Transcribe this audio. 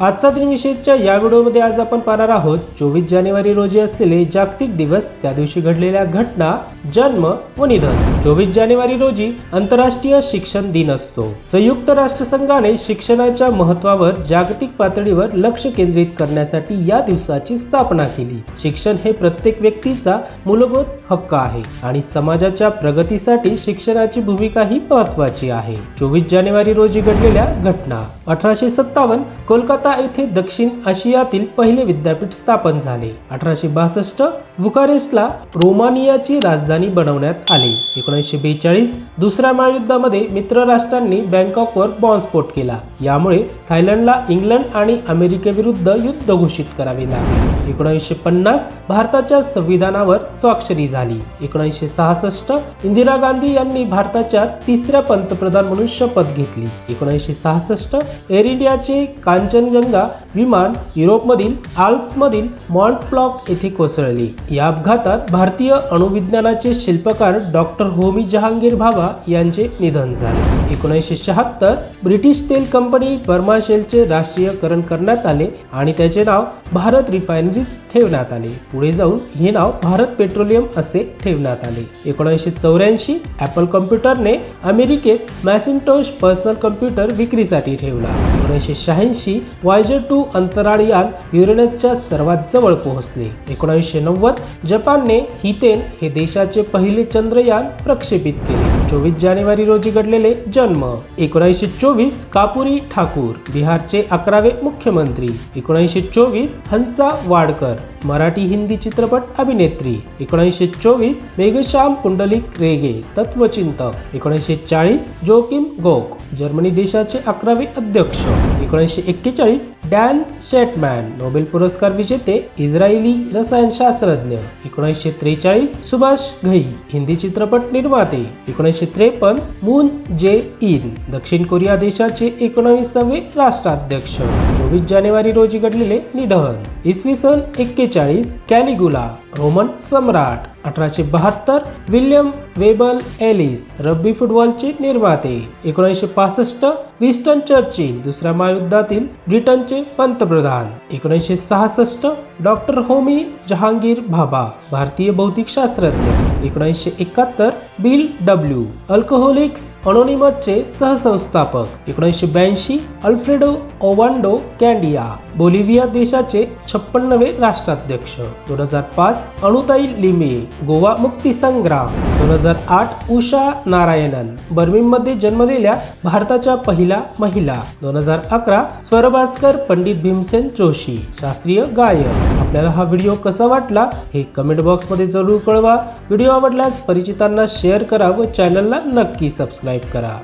आजचा दिनविशेषच्या या व्हिडिओमध्ये आज आपण पाहणार आहोत चोवीस जानेवारी रोजी असलेले जागतिक दिवस त्या दिवशी घडलेल्या घटना जन्म व निधन. चोवीस जानेवारी रोजी आंतरराष्ट्रीय शिक्षण दिन असतो. संयुक्त राष्ट्रसंघाने शिक्षणाच्या महत्वावर जागतिक पातळीवर लक्ष केंद्रित करण्यासाठी या दिवसाची स्थापना केली. शिक्षण हे प्रत्येक व्यक्तीचा मूलभूत हक्क आहे आणि समाजाच्या प्रगतीसाठी शिक्षणाची भूमिका ही महत्वाची आहे. चोवीस जानेवारी रोजी घडलेल्या घटना. अठराशे सत्तावन्न कोलकाता येथे दक्षिण आशियातील पहिले विद्यापीठ स्थापन झाले. अठराशे बासष्ट बुकारेस्टला रोमानियाची राजधानी बनवण्यात आली. एकोणीसशे बेचाळीस दुसऱ्या महायुद्धामध्ये मित्र राष्ट्रांनी बँकॉकवर बॉम्बस्फोट केला. यामुळे थायलंडला इंग्लंड आणि अमेरिकेविरुद्ध युद्ध घोषित करावे लागले. एकोणीसशे पन्नास भारताच्या संविधानावर स्वाक्षरी झाली. एकोणीसशे सहासष्ट इंदिरा गांधी यांनी भारताच्या तिसऱ्या पंतप्रधान म्हणून शपथ घेतली. एकोणीसशे सहासष्ट एअर इंडियाचे कांचनगंगा विमान युरोपमधील आल्प्समधील मॉन्टप्लॉक येथे कोसळले. या अपघातात भारतीय अणुविज्ञानाचे शिल्पकार डॉक्टर होमी जहांगीर भाभा यांचे निधन झाले. एकोणीसशे शहात्तर ब्रिटिश तेल कंपनी बर्मा शेलचे राष्ट्रीयकरण करण्यात आले आणि त्याचे नाव भारत रिफायनरीज ठेवण्यात आले. पुढे जाऊन हे नाव भारत पेट्रोलियम असे ठेवण्यात आले. एकोणीसशे चौऱ्याऐंशी ॲपल कॉम्प्युटरने अमेरिकेत मॅसिंटोश पर्सनल कॉम्प्युटर विक्रीसाठी ठेवला. एकोणीसशे शहाऐंशी वायजर टू अंतराळयान युरेनसच्या सर्वात जवळ पोहोचले. एकोणीसशे नव्वद जपानने हितेन हे देशाचे पहिले चंद्रयान प्रक्षेपित केले. चोवीस जानेवारी रोजी घडलेले जन्म. एकोणीसशे चोवीस कापुरी ठाकूर बिहारचे अकरावे मुख्यमंत्री. एकोणीसशे चोवीस हंसा वाडकर मराठी हिंदी चित्रपट अभिनेत्री. एकोणीसशे चोवीस मेघश्याम पुंडलिक रेगे तत्वचिंतक. एकोणीसशे चाळीस जोकिम गोक जर्मनी देशाचे अकरावे अध्यक्ष एकोणीसशे एक्केचाळीस डॅन शेटमॅन नोबेल पुरस्कार विजेते इस्रायली रसायनशास्त्रज्ञ एकोणीसशे त्रेचाळीस सुभाष घई हिंदी चित्रपट निर्माते एकोणीसशे त्रेपन्न मून जे इन दक्षिण कोरिया देशाचे एकोणावीसावे राष्ट्राध्यक्ष चोवीस जानेवारी रोजी घडलेले निधन इसवी सन एक्केचाळीस कॅलिगुला. रोमन सम्राट अठराशे बहात्तर विल्यम वेबल एलिस रग्बी फुटबॉलचे निर्माते. एकोणीसशे पासष्ट विस्टन चर्चिल दुसऱ्या महायुद्धातील ब्रिटनचे पंतप्रधान. एकोणीसशे सहासष्ट डॉक्टर होमी जहांगीर भाभा भारतीय भौतिकशास्त्रज्ञ. एकोणीसशे एकाहत्तर बिल डब्ल्यू अल्कोहोलिक्स अनोनिमसचे सहसंस्थापक. एकोणीसशे ब्याऐंशी अल्फ्रेडो ओवांडो कॅन्डिया बोलिव्हिया देशाचे छप्पन्नवे राष्ट्राध्यक्ष. दोन हजार पाच अणुताई लिमे गोवा मुक्ती संग्राम. दोन हजार आठ उषा नारायणन बर्मिंगमध्ये जन्मलेल्या भारताच्या पहिल्या महिला. दोन हजार अकरा स्वरभास्कर पंडित भीमसेन जोशी शास्त्रीय गायक. आपल्याला हा व्हिडिओ कसा वाटला हे कमेंट बॉक्समध्ये जरूर कळवा. व्हिडिओ आवडल्यास परिचितांना शेअर करा व चॅनलला नक्की सबस्क्राईब करा.